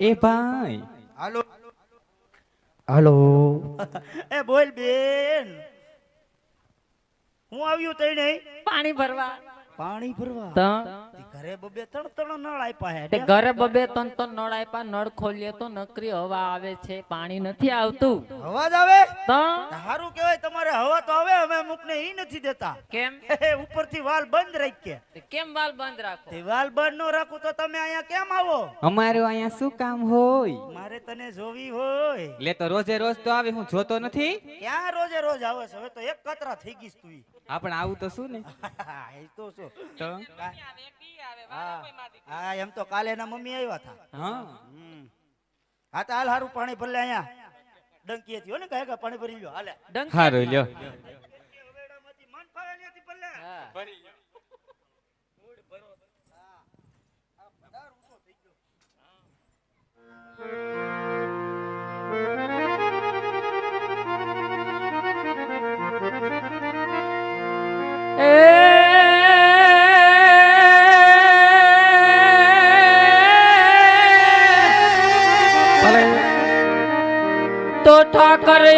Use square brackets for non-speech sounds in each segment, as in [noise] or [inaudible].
એ ભાઈ. હાલો. હાલો. [laughs] એ બોલ બેન. હું આવ્યું તઈને પાણી ભરવા. પાણી ભરવા. તો ઘરે બબે ત્રણ ત્રણ નળ આપ્યા તે ઘરે બબે ત્રણ ત્રણ નળ આપ્યા નળ ખોલીએ તો નકરી હવા આવે છે પાણી નથી આવતું. અવાજ આવે? તો કહેવાય તમારે હવા તો આવે અમે અમુકને ઈ નથી દેતા. કેમ? [laughs] ઉપરથી વાલ બંધ રાખીએ. કેમ વાલ બંધ રાખો? તે વાલ બંધ નો રાખું તો તમે અહીંયા કેમ આવો? અમારું અહીંયા શું કામ હોય? મારે તને જોવી હોય. લે તો રોજે રોજ તો આવે હું જોતો નથી. ક્યાં રોજે રોજ આવે છે? હવે તો એક કતરા થઈ ગઈ તું ઈ. આપણે આવું તો શું ને? [laughs] એ તો શું. તો? હા. એમ તો કાલે એના મમ્મી આવ્યા હતા. હા. તો હાલ હારું પાણી ભરલે અહીંયા. ડંકી હતી હો ને કહે કે પાણી ભરી લ્યો. હાલે. ડંકી સારું લ્યો. હવેડામાંથી મન ફાવે ભરલે. હા.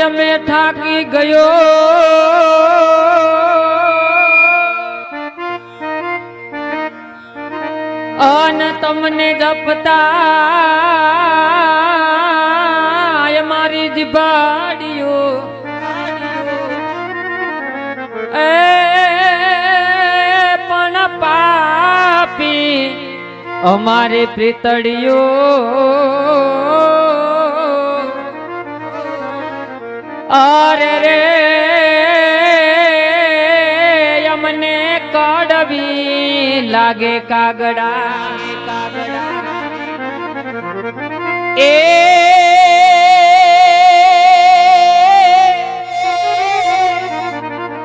અમે ઠાકી ગયો. અન તમને જપતા મારી જીબાડીઓ એ પણ પાપી અમારી પ્રીતડીઓ. અરે રે અમને કડવી લાગે કાગડા. એ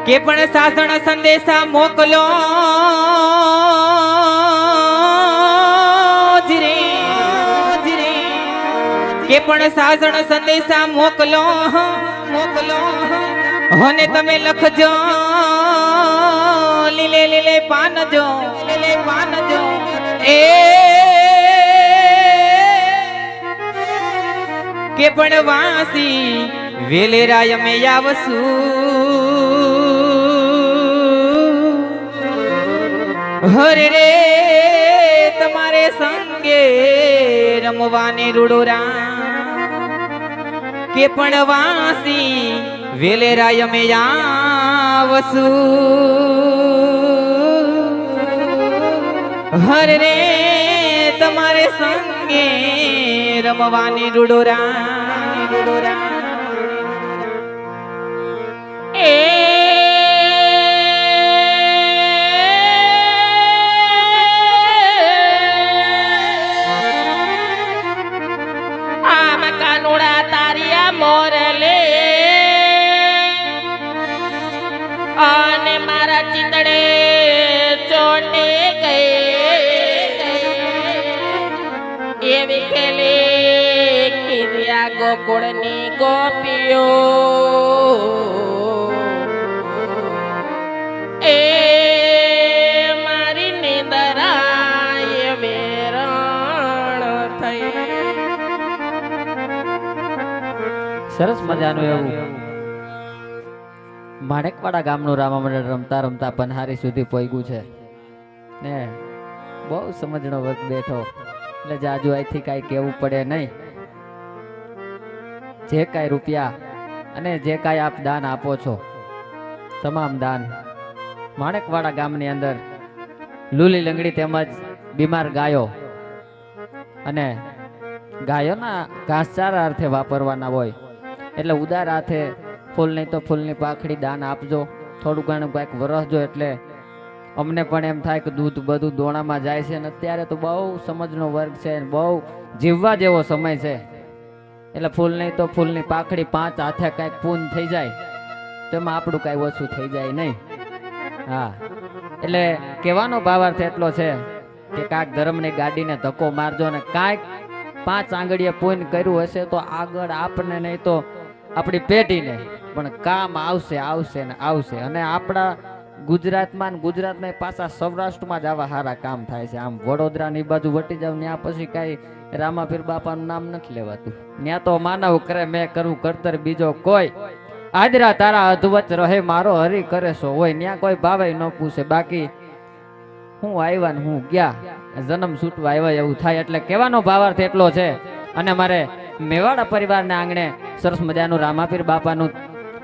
કે પણ સાસણ સંદેશા મોકલો. કે પણ સાસણ સંદેશા મોકલો મોકલો હોને તમે લખજો, લીલે લીલે પાનજો લીલે, પાનજો. એ કે પણ વાસી વેલેરાય અમે આવશું. હરે રે, તમારે સંગે રમવાની રૂડોરા કે પણ વાસી વેલેરાય અમે આવશું. હરે રે તમારે સંગે રમવાની ડોડોરા રૂડોરા ગોકુળની ગોપીઓ. એ મારી નિંદરાય વેરણ સરસ મજાનું એવું. માણેકવાડા ગામનું રામા મંડળ રમતા રમતા પનહારી સુધી પહોંચ્યું છે. ને, બહુ સમજણો વર્ગ બેઠો. એટલે જાજુ અહીંથી કાંઈ કહેવું પડે નહીં. જે કાંઈ રૂપિયા અને જે કાંઈ આપ દાન આપો છો, તમામ દાન માણેકવાડા ગામની અંદર લૂલી લંગડી તેમજ બીમાર ગાયો અને ગાયોના ઘાસચારા અર્થે વાપરવાના હોય. એટલે ઉદાર હાથે ફૂલ નહીં તો ફૂલની પાખડી દાન આપજો. થોડું ઘણું કાંઈક વરસજો એટલે અમને પણ એમ થાય કે દૂધ બધું દોણામાં જાય છે અને અત્યારે તો બહુ સમજનો વર્ગ છે બહુ જીવવા જેવો સમય છે. એટલે ફૂલ નહીં તો ફૂલની પાખડી પાંચ હાથે કાંઈક પૂન થઈ જાય. તો એમાં આપણું કાંઈ ઓછું થઈ જાય નહીં. હા. એટલે કહેવાનો ભાવાર્થ એટલો છે કે કાંઈક ધર્મની ગાડીને ધક્કો મારજો ને કાંઈક પાંચ આંગળીએ પૂન કર્યું હશે તો આગળ આપણને નહીં તો આપણી પેઢીને. પણ કામ આવશે આવશે ને આવશે. અને આપણા ગુજરાતમાં ગુજરાતમાં પાછા સૌરાષ્ટ્રમાં જ આવા સારા કામ થાય છે. આમ વડોદરાની બાજુ વટી જાવ ત્યાં પછી કાંઈ રામાપીર બાપાનું નામ નથી લેવાતું. ત્યાં તો માનવ કરે, મેં કરું, કરતર બીજો કોઈ. આદરા તારા અધવચ રહે, મારો હરી કરે સો હોય. ત્યાં કોઈ ભાવે ન પૂછે. બાકી હું આવ્યા ને હું ગયા. જન્મ છૂટવા આવ્યા એવું થાય. એટલે કહેવાનો ભાવાર્થ એટલો છે. અને મારે મેવાડા પરિવારના આંગણે સરસ મજાનું રામાપીર બાપાનું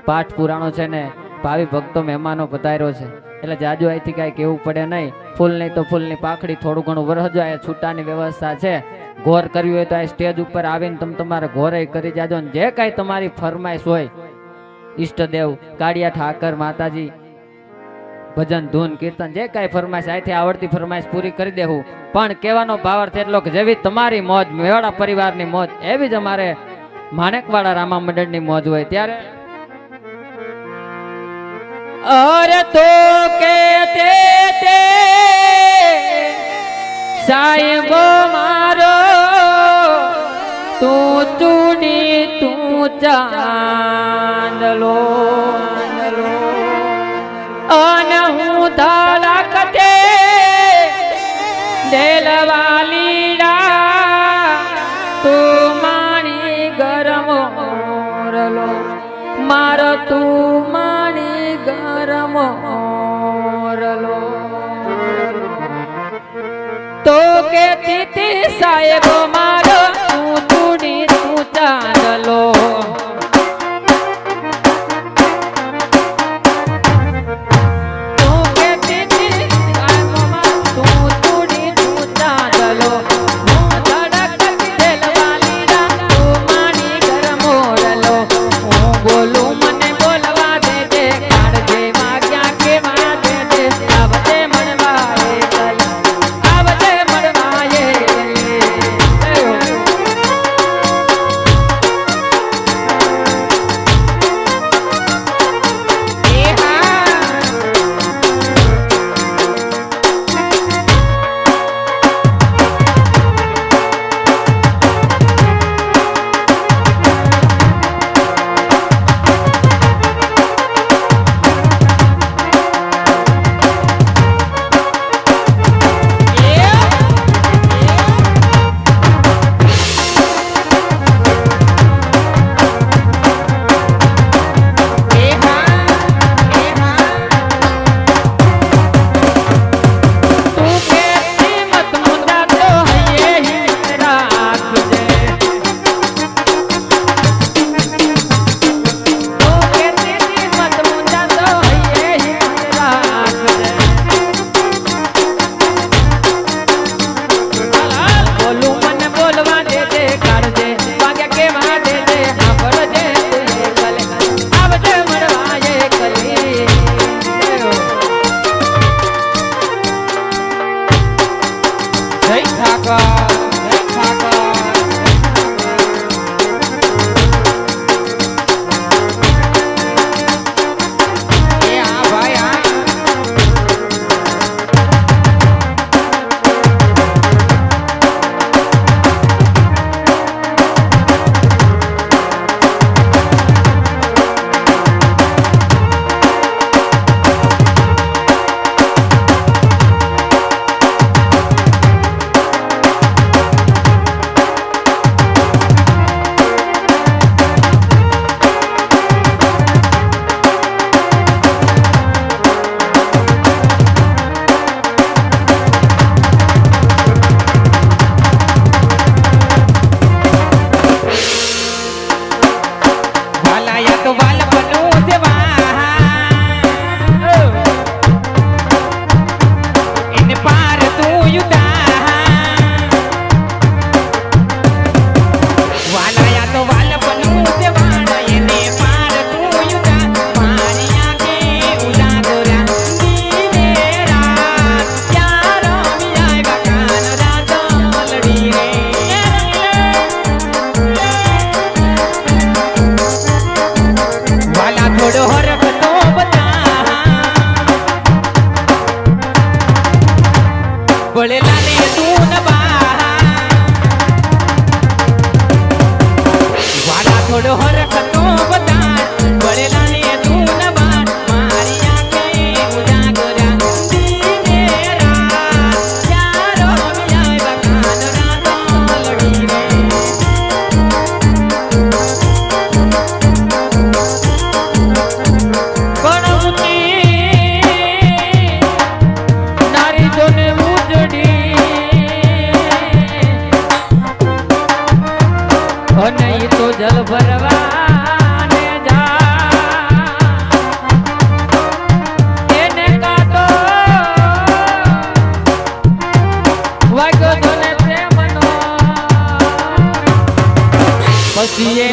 પાઠ પુરાણો છે ને ભાવિ ભક્તો મહેમાનો પધાર્યો છે. એટલે જાજુ અહીંથી કાંઈ કહેવું પડે નહીં. ફૂલ નહીં તો ફૂલની પાખડી થોડું ઘણું વરહજો આ છૂટાની વ્યવસ્થા છે. ઘોર કરવી હોય તો આ સ્ટેજ ઉપર આવીને તમે તમારે ઘોરે કરી જાજો ને જે કાંઈ તમારી ફરમાઈશ હોય. ઈષ્ટદેવ, કાળિયા ઠાકર, માતાજી, ભજન, ધૂન, કીર્તન, જે કાંઈ ફરમાઈશ અહીંથી આવડતી ફરમાઈશ પૂરી કરી દેવું પણ કહેવાનો ભાવાર્થ એટલો કે જેવી તમારી મોજ, મેવાડા પરિવારની મોજ, એવી જ અમારે માણેકવાડા રામા મંડળની મોજ હોય. ત્યારે અરે તો કે તે તે સાહેબ મારો તું ચૂડી તું ચાંદલો તીતી સાહેબ yeah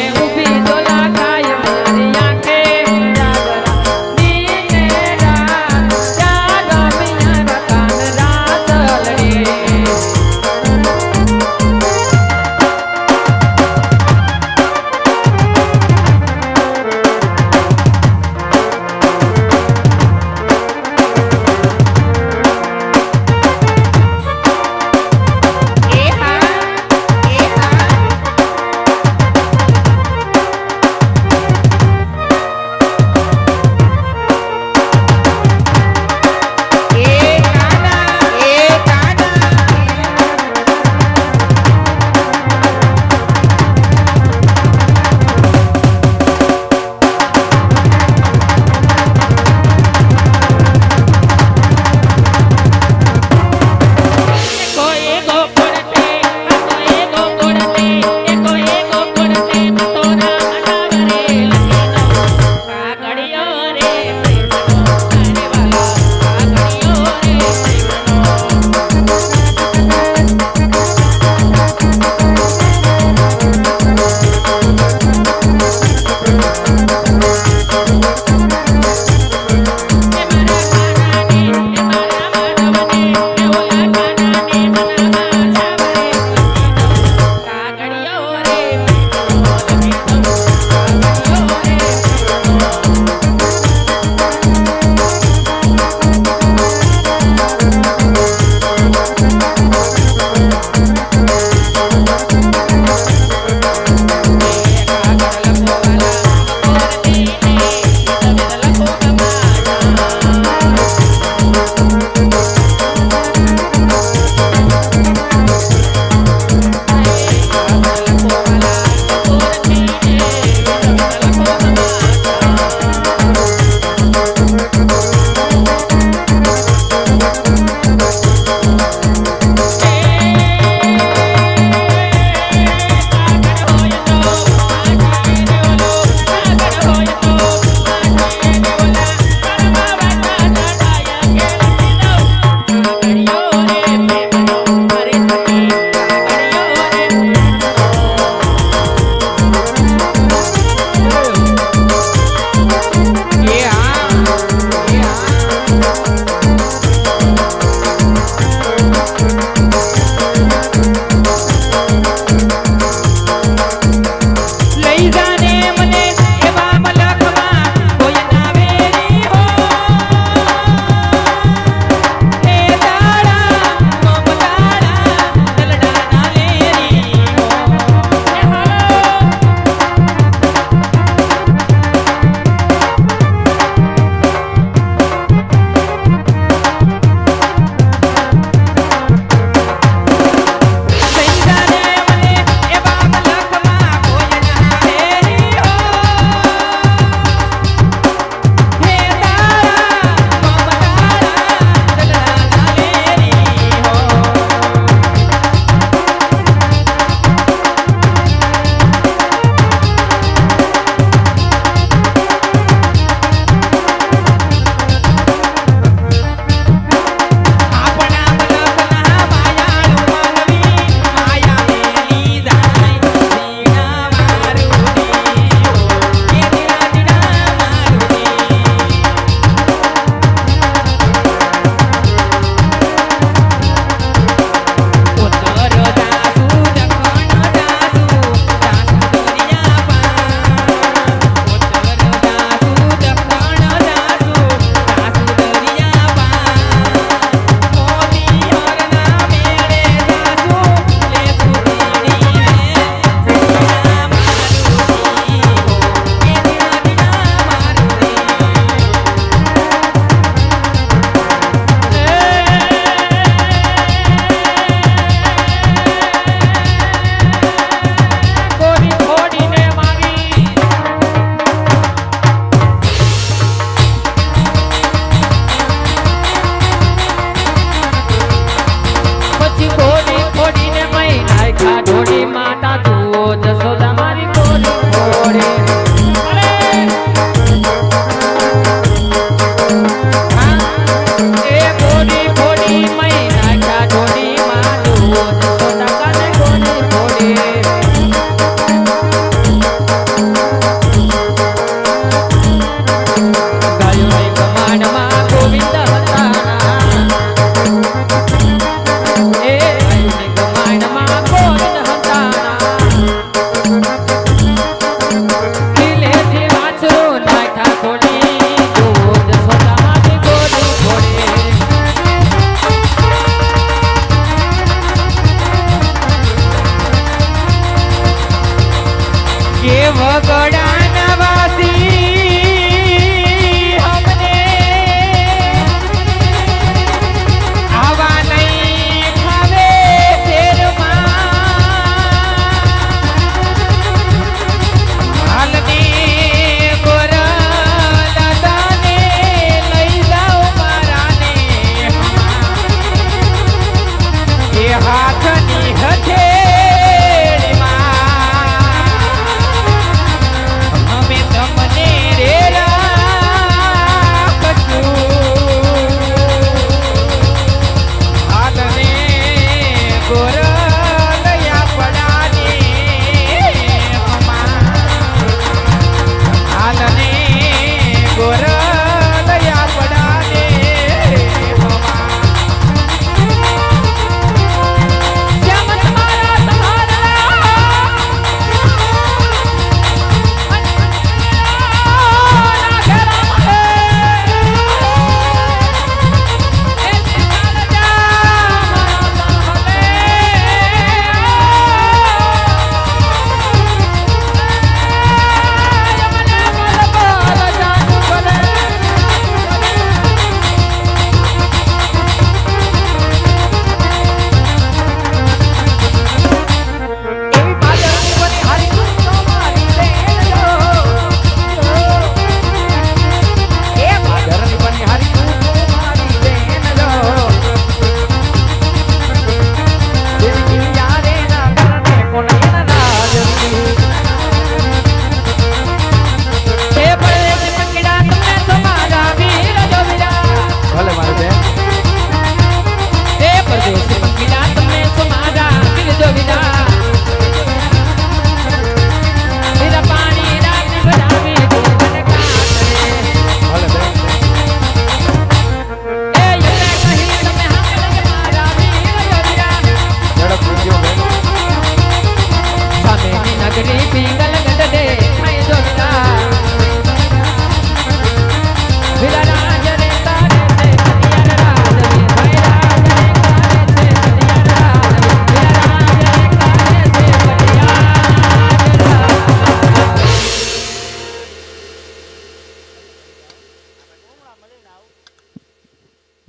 જે વગડ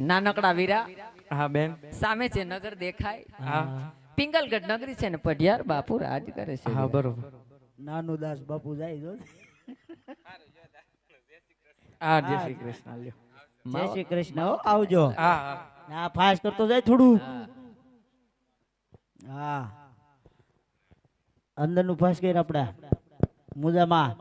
નાનકડા વીરા. હા બેન. સામે છે નગર દેખાય હા. પિંગલગઢ નગરી છે ને પઢિયાર બાપુ રાજ કરે છે. હા બરોબર. નાનું દાસ બાપુ જાય જો. હા જય શ્રી કૃષ્ણ લ્યો. જય શ્રી કૃષ્ણ હો આવજો. હા હા. ના ફાસ્ટ કરતો જાય થોડું. હા. અંદરનું ફાસ્ટ કર આપડા. મુજામાં.